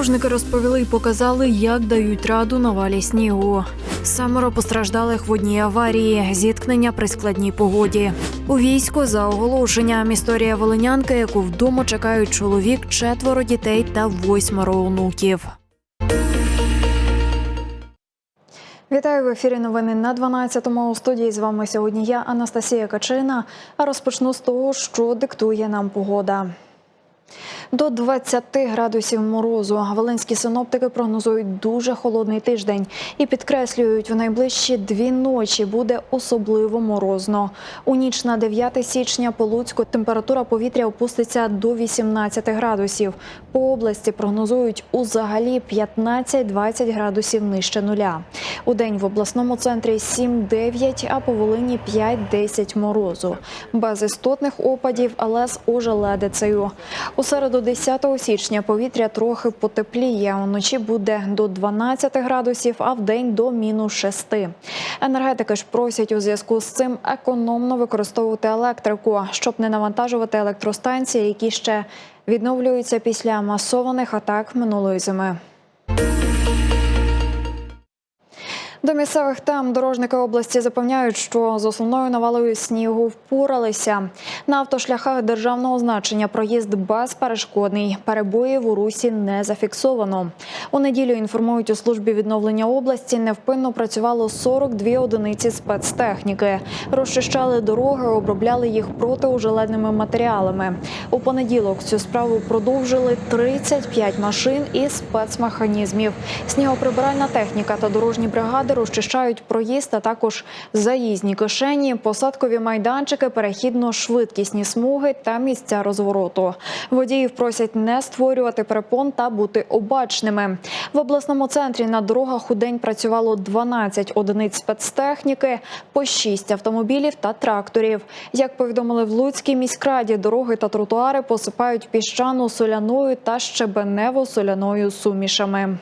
Дорожники розповіли і показали, як дають раду на валі снігу. Семеро постраждалих в одній аварії, зіткнення при складній погоді. У війську за оголошенням історія волинянки, яку вдома чекають чоловік, четверо дітей та восьмеро онуків. Вітаю в ефірі. Новини на 12-му. У студії з вами сьогодні я, Анастасія Качина. А розпочну з того, що диктує нам погода. До 20 градусів морозу волинські синоптики прогнозують дуже холодний тиждень і підкреслюють, в найближчі дві ночі буде особливо морозно. У ніч на 9 січня по Луцьку температура повітря опуститься до 18 градусів. По області прогнозують узагалі 15-20 градусів нижче нуля. У день в обласному центрі 7-9, а по Волині 5-10 морозу. Без істотних опадів, але з ожеледицею. У середу 10 січня повітря трохи потепліє. Уночі буде до 12 градусів, а в день до мінус 6. Енергетики ж просять у зв'язку з цим економно використовувати електрику, щоб не навантажувати електростанції, які ще відновлюються після масованих атак минулої зими. До місцевих тем дорожники області запевняють, що з основною навалою снігу впоралися. На автошляхах державного значення проїзд безперешкодний. Перебоїв у русі не зафіксовано. У неділю інформують у службі відновлення області. Невпинно працювало 42 одиниці спецтехніки. Розчищали дороги, обробляли їх протиужеледними матеріалами. У понеділок цю справу продовжили 35 машин і спецмеханізмів. Снігоприбиральна техніка та дорожні бригади розчищають проїзд, а також заїзні кишені, посадкові майданчики, перехідно-швидкісні смуги та місця розвороту. Водіїв просять не створювати перепон та бути обачними. В обласному центрі на дорогах у день працювало 12 одиниць спецтехніки, по 6 автомобілів та тракторів. Як повідомили в Луцькій міськраді, дороги та тротуари посипають піщано-соляною та щебенево-соляною сумішами.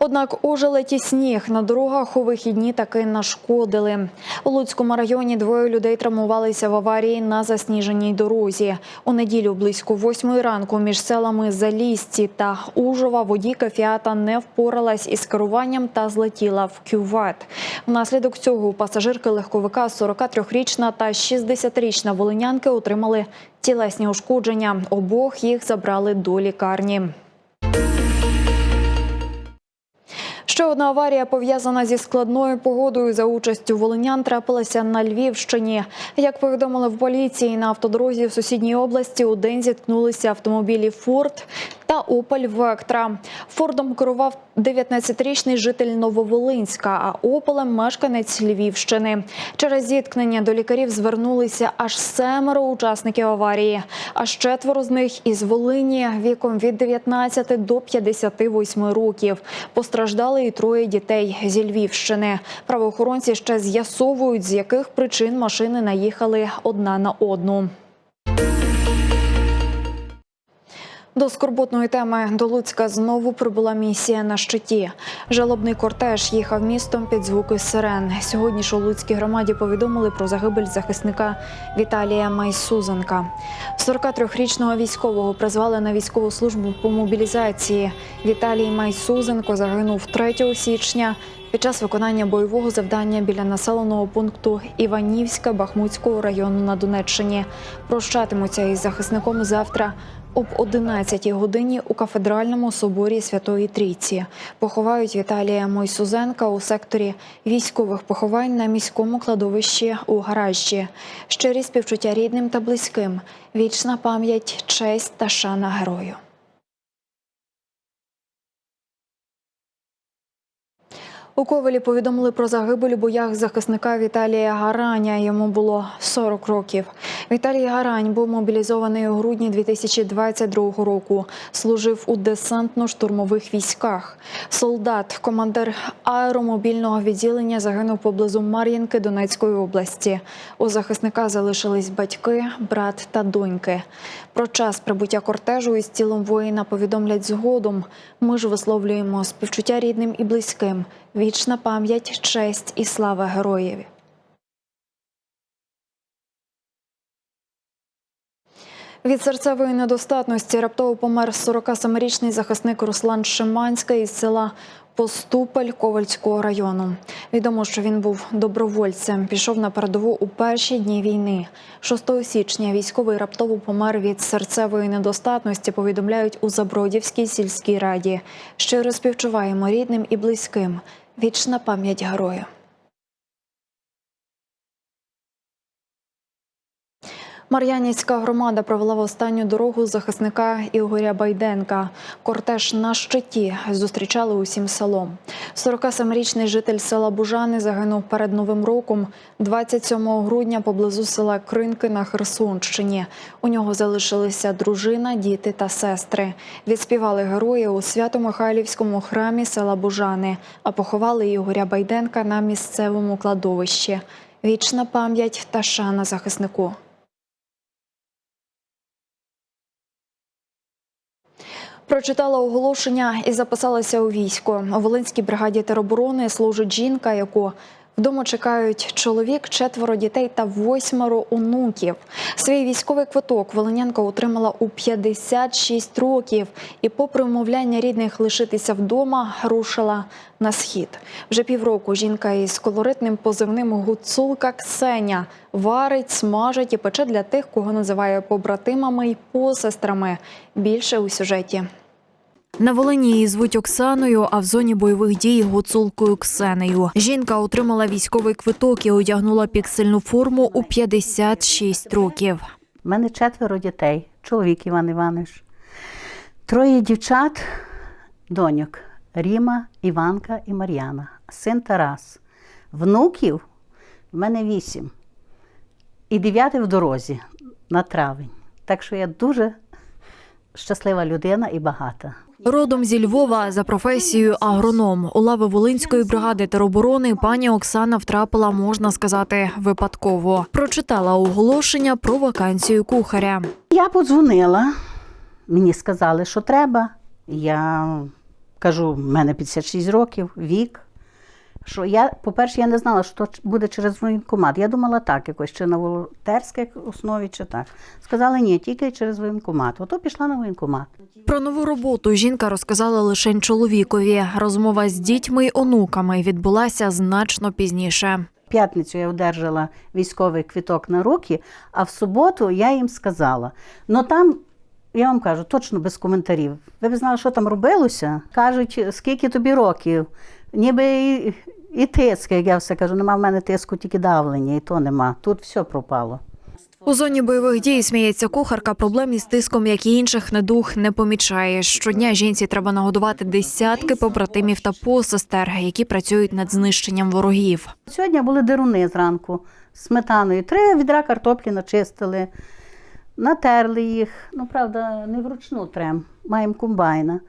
Однак ожелеті сніг на дорогах у вихідні таки нашкодили. У Луцькому районі двоє людей травмувалися в аварії на засніженій дорозі. У неділю близько восьмої ранку між селами Залісці та Ужова водійка Фіата не впоралась із керуванням та злетіла в кювет. Внаслідок цього пасажирки легковика 43-річна та 60-річна волинянки отримали тілесні ушкодження. Обох їх забрали до лікарні. Ще одна аварія пов'язана зі складною погодою за участю волинян трапилася на Львівщині. Як повідомили в поліції, на автодорозі в сусідній області у день зіткнулися автомобілі Форд та Опель Вектра. Фордом керував 19-річний житель Нововолинська, а Опелем мешканець Львівщини. Через зіткнення до лікарів звернулися аж семеро учасників аварії. А четверо з них із Волині віком від 19 до 58 років. Постраждали і троє дітей зі Львівщини. Правоохоронці ще з'ясовують, з яких причин машини наїхали одна на одну. До скорботної теми до Луцька знову прибула місія на щиті. Жалобний кортеж їхав містом під звуки сирен. Сьогодні ж у Луцькій громаді повідомили про загибель захисника Віталія Майсузенка. 43-річного військового призвали на військову службу по мобілізації. Віталій Майсузенко загинув 3 січня. Під час виконання бойового завдання біля населеного пункту Іванівська Бахмутського району на Донеччині прощатимуться із захисником завтра об 11 годині у кафедральному соборі Святої Трійці. Поховають Віталія Мойсузенка у секторі військових поховань на міському кладовищі у гаражі. Щирі співчуття рідним та близьким. Вічна пам'ять, честь та шана герою. У Ковелі повідомили про загибель у боях захисника Віталія Гараня. Йому було 40 років. Віталій Гарань був мобілізований у грудні 2022 року. Служив у десантно-штурмових військах. Солдат, командир аеромобільного відділення, загинув поблизу Мар'їнки Донецької області. У захисника залишились батьки, брат та доньки. Про час прибуття кортежу із тілом воїна повідомлять згодом. Ми ж висловлюємо співчуття рідним і близьким. Вічна пам'ять, честь і слава героїв. Від серцевої недостатності раптово помер 47-річний захисник Руслан Шиманська із села Поступель Ковальського району. Відомо, що він був добровольцем. Пішов на передову у перші дні війни. 6 січня військовий раптово помер від серцевої недостатності. Повідомляють у Забродівській сільській раді. Щиро співчуваємо рідним і близьким. Вічна пам'ять герою. Мар'янівська громада провела в останню дорогу захисника Ігоря Байденка. Кортеж на щиті зустрічали усім селом. 47-річний житель села Бужани загинув перед новим роком 27 грудня поблизу села Кринки на Херсонщині. У нього залишилися дружина, діти та сестри. Відспівали герої у Свято-Михайлівському храмі села Бужани, а поховали Ігоря Байденка на місцевому кладовищі. Вічна пам'ять та шана захиснику. Прочитала оголошення і записалася у військо. У Волинській бригаді тероборони служить жінка, яку вдома чекають чоловік, четверо дітей та восьмеро онуків. Свій військовий квиток Волинянка отримала у 56 років і, попри умовляння рідних лишитися вдома, рушила на схід. Вже півроку жінка із колоритним позивним гуцулка Ксеня варить, смажить і пече для тих, кого називає побратимами й посестрами. Більше у сюжеті. На Волині її звуть Оксаною, а в зоні бойових дій гуцулкою Ксенею. Жінка отримала військовий квиток і одягнула піксельну форму у 56 років. У мене четверо дітей, чоловік Іван Іванович. Троє дівчат, доньок Ріма, Іванка і Мар'яна, син Тарас. Внуків в мене вісім. І дев'ятий в дорозі на травень. Так що я дуже щаслива людина і багата. Родом зі Львова за професією агроном у лави Волинської бригади тероборони пані Оксана втрапила, можна сказати, випадково. Прочитала оголошення про вакансію кухаря. Я подзвонила, мені сказали, що треба. Я кажу, в мене 56 років, вік. Що я, по-перше, я не знала, що буде через воєнкомат. Я думала так, якось чи на волонтерській основі, чи так. Сказали, ні, тільки через воєнкомат. Ото пішла на воєнкомат. Про нову роботу жінка розказала лише чоловікові. Розмова з дітьми й онуками відбулася значно пізніше. П'ятницю я одержала військовий квіток на руки, а в суботу я їм сказала. Ну там, я вам кажу, точно без коментарів. Ви б знали, що там робилося? Кажуть, скільки тобі років? Ніби і, тиск, як я все кажу, нема в мене тиску, тільки давлення, і то нема. Тут все пропало. У зоні бойових дій сміється кухарка. Проблем із тиском, як і інших, недух не помічає. Щодня жінці треба нагодувати десятки побратимів та посестер, які працюють над знищенням ворогів. Сьогодні були деруни зранку з сметаною. Три відра картоплі начистили, натерли їх. Ну, правда, не вручну трем, маємо комбайна.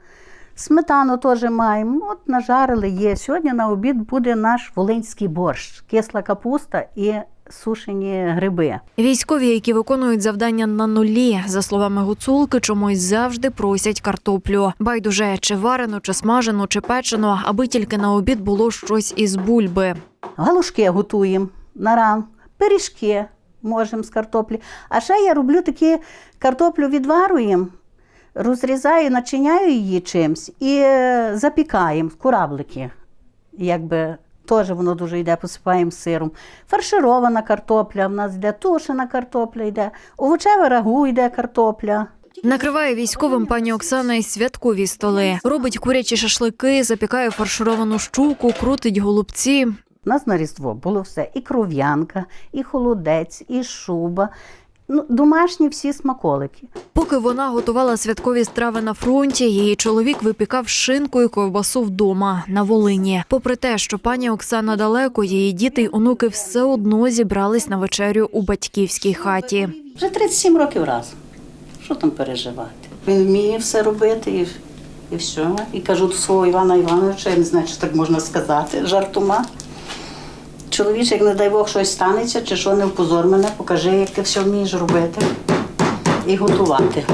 Сметану теж маємо. От нажарили є. Сьогодні на обід буде наш волинський борщ, кисла капуста і сушені гриби. Військові, які виконують завдання на нулі, за словами гуцулки, чомусь завжди просять картоплю. Байдуже чи варену, чи смажену, чи печену, аби тільки на обід було щось із бульби. Галушки готуємо на ран, пиріжки можемо з картоплі. А ще я роблю такі картоплю відварюємо, розрізаю, начиняю її чимось і е, запікаємо в кораблики. Якби теж воно дуже йде, посипаємо сиром. Фарширована картопля, в нас йде тушена картопля йде, овочеве рагу йде картопля. Накриває військовим пані Оксана й святкові столи. Робить курячі шашлики, запікає фаршировану щуку, крутить голубці. У нас на Різдво було все: і кров'янка, і холодець, і шуба. Ну, домашні всі смаколики. Поки вона готувала святкові страви на фронті, її чоловік випікав шинку і ковбасу вдома на Волині. Попри те, що пані Оксана далеко, її діти й онуки все одно зібрались на вечерю у батьківській хаті. Вже 37 років разом. Що там переживати? Він вміє все робити і, і все. І кажу до свого Івана Івановича, я не знаю, чи так можна сказати, жартома. Чоловіче, як не дай Бог щось станеться, чи що не впозор мене, покажи, як ти все вмієш робити і готувати.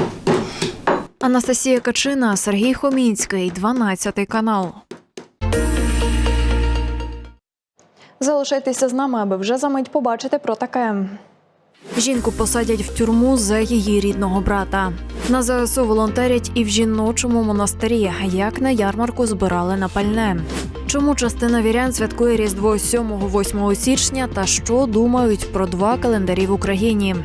Анастасія Качина, Сергій Хомінський, 12 канал. Залишайтеся з нами, аби вже за мить побачити про таке. Жінку посадять в тюрму за її рідного брата. На ЗСУ волонтерять і в жіночому монастирі, як на ярмарку збирали на пальне. Чому частина вірян святкує Різдво 7-8 січня та що думають про два календарі в Україні?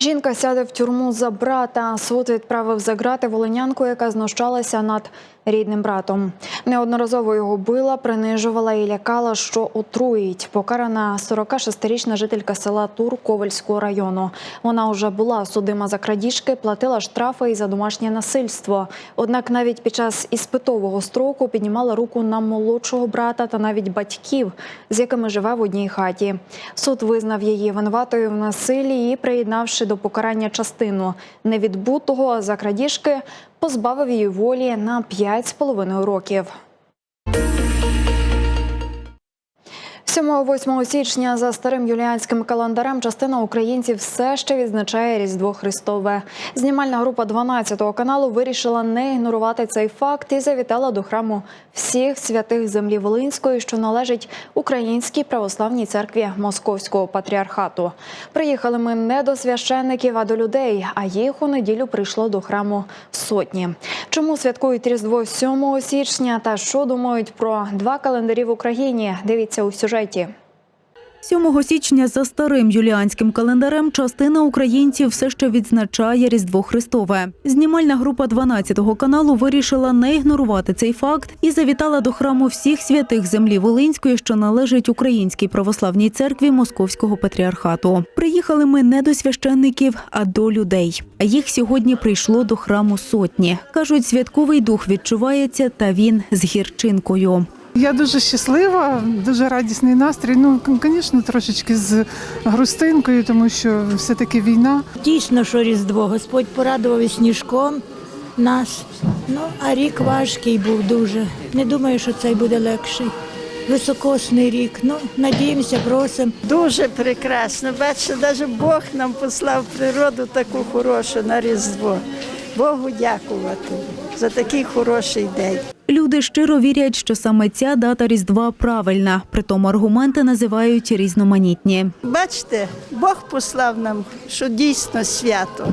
Жінка сяде в тюрму за брата. Суд відправив за грати волинянку, яка знущалася над рідним братом. Неодноразово його била, принижувала і лякала, що отруїть. Покарана 46-річна жителька села Тур Ковальського району. Вона вже була судима за крадіжки, платила штрафи і за домашнє насильство. Однак навіть під час іспитового строку піднімала руку на молодшого брата та навіть батьків, з якими живе в одній хаті. Суд визнав її винуватою в насиллі і, приєднавши до покарання частину невідбутого за крадіжки, позбавив її волі на 5,5 років. 7-8 січня за старим юліанським календарем частина українців все ще відзначає Різдво Христове. Знімальна група 12 каналу вирішила не ігнорувати цей факт і завітала до храму всіх святих землі Волинської, що належить Українській православній церкві Московського патріархату. Приїхали ми не до священників, а до людей. А їх у неділю прийшло до храму сотні. Чому святкують Різдво 7 січня та що думають про два календарі в Україні? Дивіться у сюжеті. 7 січня за старим юліанським календарем частина українців все ще відзначає Різдво Христове. Знімальна група 12-го каналу вирішила не ігнорувати цей факт і завітала до храму всіх святих землі Волинської, що належить Українській православній церкві Московського патріархату. Приїхали ми не до священників, а до людей. А їх сьогодні прийшло до храму сотні. кажуть, святковий дух відчувається, та він з гірчинкою. Я дуже щаслива, дуже радісний настрій. Ну, звісно, трошечки з грустинкою, тому що все-таки війна. Дійсно, що Різдво. Господь порадував і сніжком нас. Ну, а рік важкий був дуже. Не думаю, що цей буде легший. Високосний рік. Ну, надіємося, просимо. Дуже прекрасно. Бачите, навіть Бог нам послав природу таку хорошу на Різдво. Богу дякувати за такий хороший день. Люди щиро вірять, що саме ця дата Різдва правильна. Притому аргументи називають різноманітні. Бачите, Бог послав нам, що дійсно свято.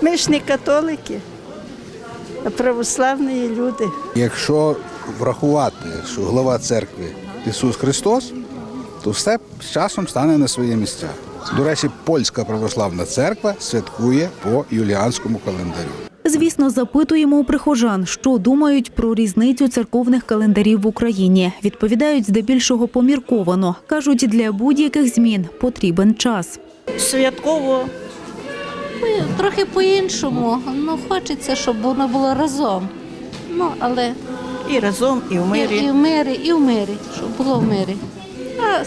Ми ж не католики, а православні люди. Якщо врахувати, що глава церкви Ісус Христос, то все з часом стане на свої місця. До речі, польська православна церква святкує по юліанському календарю. Звісно, запитуємо у прихожан, що думають про різницю церковних календарів в Україні. Відповідають здебільшого помірковано. кажуть, для будь-яких змін потрібен час. святково Трохи по-іншому. Ну, хочеться, щоб воно було разом. Ну, але і разом, і в і, мирі. і в мирі, і в мирі, щоб було в мирі. А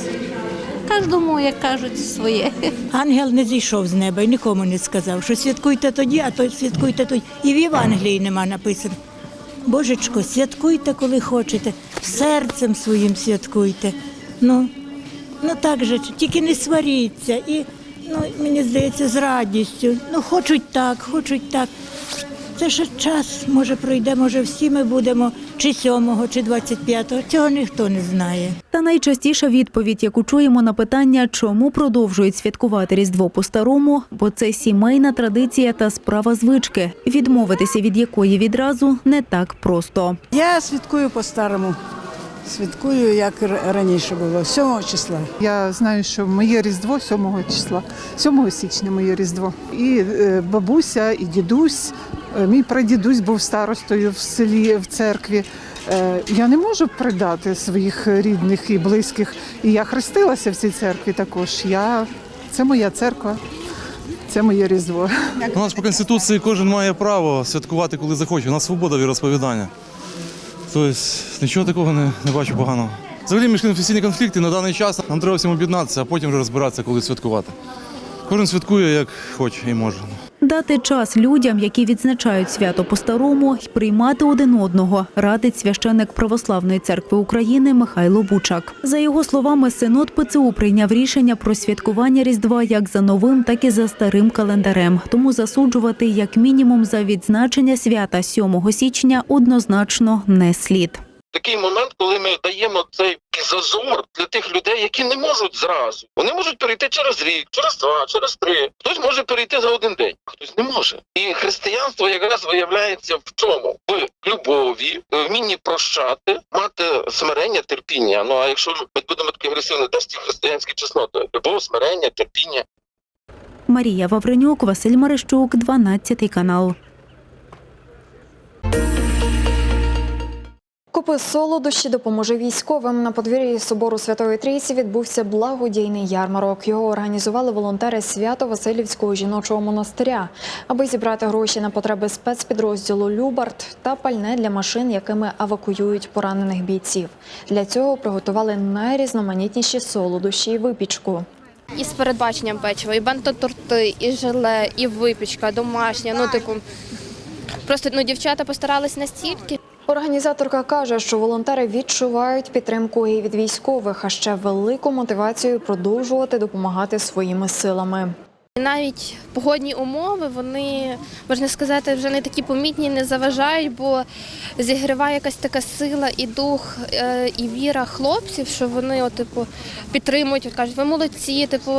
кожному, як кажуть, своє. Ангел не зійшов з неба і нікому не сказав, що святкуйте тоді, а то святкуйте тоді. І в Євангелії нема написано. Божечко, святкуйте, коли хочете, серцем своїм святкуйте. Ну, ну так же, тільки не сваріться. І, ну, мені здається, з радістю. Ну, хочуть так, хочуть так. Це ще час, може, пройде, може, всі ми будемо чи 7, чи 25-го. Цього ніхто не знає. Та найчастіша відповідь, яку чуємо на питання, чому продовжують святкувати Різдво по-старому, бо це сімейна традиція та справа звички, відмовитися від якої відразу не так просто. Я святкую по-старому. Святкую, як раніше було, 7 числа. Я знаю, що моє Різдво 7 числа, 7 січня моє Різдво. І е, бабуся, і дідусь. Е, Мій прадідусь був старостою в селі, в церкві. Е, Я не можу придати своїх рідних і близьких. І я хрестилася в цій церкві також. Я... Це моя церква, це моє Різдво. У нас по конституції кожен має право святкувати, коли захоче. У нас свобода віросповідання. Тобто нічого такого не, не бачу поганого. Взагалі міжконфесійні конфлікти на даний час нам треба всім об'єднатися, а потім вже розбиратися, коли святкувати. Кожен святкує як хоче і може. Дати час людям, які відзначають свято по-старому, й приймати один одного, радить священник Православної церкви України Михайло Бучак. За його словами, синод ПЦУ прийняв рішення про святкування Різдва як за новим, так і за старим календарем. Тому засуджувати як мінімум за відзначення свята 7 січня однозначно не слід. такий момент, коли ми даємо цей зазор для тих людей, які не можуть зразу. Вони можуть перейти через рік, через два, через три. Хтось може перейти за один день, а хтось не може. І християнство якраз виявляється в чому? В любові, вмінні прощати, мати смирення, терпіння. Ну а якщо ми будемо такі агресивні, теж ці християнські чесноти: любов, смирення, терпіння. Марія Вавренюк, Василь Марищук, 12 канал. Купи солодощі допоможе військовим. На подвір'ї собору Святої Трійці відбувся благодійний ярмарок. Його організували волонтери Свято-Василівського жіночого монастиря, аби зібрати гроші на потреби спецпідрозділу Любарт та пальне для машин, якими евакуюють поранених бійців. Для цього приготували найрізноманітніші солодощі і випічку. І з передбаченням печива, і бантоторти, і желе, і випічка домашня. Ну, типу, просто ну, дівчата постарались настільки. Організаторка каже, що волонтери відчувають підтримку і від військових, а ще велику мотивацію продовжувати допомагати своїми силами. Навіть погодні умови, вони, можна сказати, вже не такі помітні, не заважають, бо зігріває якась така сила і дух, е, і віра хлопців, що вони от, типу, підтримують, кажуть, ви молодці, типу,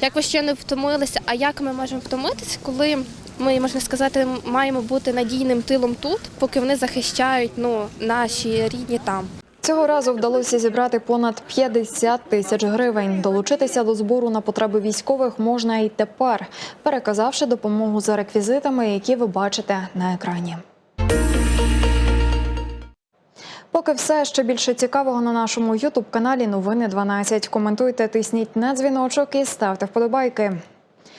як ви ще не втомилися. А як ми можемо втомитися, коли ми, можна сказати, маємо бути надійним тилом тут, поки вони захищають ну, наші рідні там. Цього разу вдалося зібрати понад 50 тисяч гривень. Долучитися до збору на потреби військових можна і тепер, переказавши допомогу за реквізитами, які ви бачите на екрані. Поки все ще більше цікавого на нашому Ютуб каналі Новини 12. Коментуйте, тисніть на дзвіночок і ставте вподобайки.